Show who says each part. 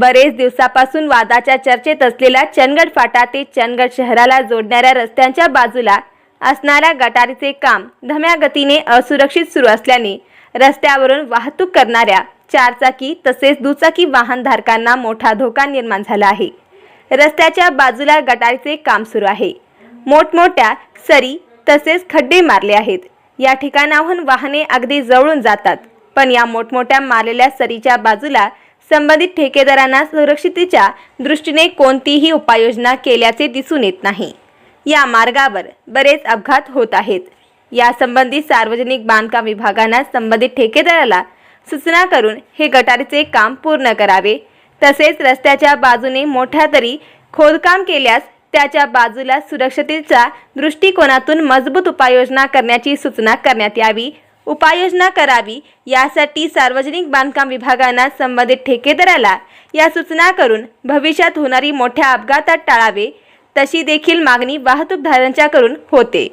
Speaker 1: बरेच दिवसापासून वादाच्या चर्चेत असलेला चंदगड फाटा ते चंदगड शहराला जोडणाऱ्या रस्त्यांच्या बाजूला असणाऱ्या गटारीचे काम धम्या गतीने असुरक्षित सुरू असल्याने रस्त्यावरून वाहतूक करणाऱ्या चारचाकी तसेच दुचाकी वाहनधारकांना मोठा धोका निर्माण झाला आहे. रस्त्याच्या बाजूला गटारीचे काम सुरू आहे. मोठमोठ्या सरी तसेच खड्डे मारले आहेत. या ठिकाणाहून वाहने अगदी जवळून जातात. पण या मोठमोठ्या मारलेल्या सरीच्या बाजूला संबंधित ठेकेदारांना सुरक्षितेच्या दृष्टीने कोणतीही उपाययोजना केल्याचे दिसून येत नाही. या मार्गावर बरेच अपघात होत आहेत. यासंबंधी सार्वजनिक बांधकाम विभागांना संबंधित ठेकेदाराला सूचना करून हे गटारीचे काम पूर्ण करावे. तसेच रस्त्याच्या बाजूने मोठ्या तरी खोदकाम केल्यास त्याच्या बाजूला सुरक्षतेच्या दृष्टिकोनातून मजबूत उपाययोजना करण्याची सूचना करण्यात यावी उपाययोजना करावी यासाठी सार्वजनिक बांधकाम विभागांना संबंधित ठेकेदाराला या सूचना करून भविष्यात होणारी मोठ्या अपघातात टाळावे तशी देखील मागणी वाहतूकधारांच्याकडून होते.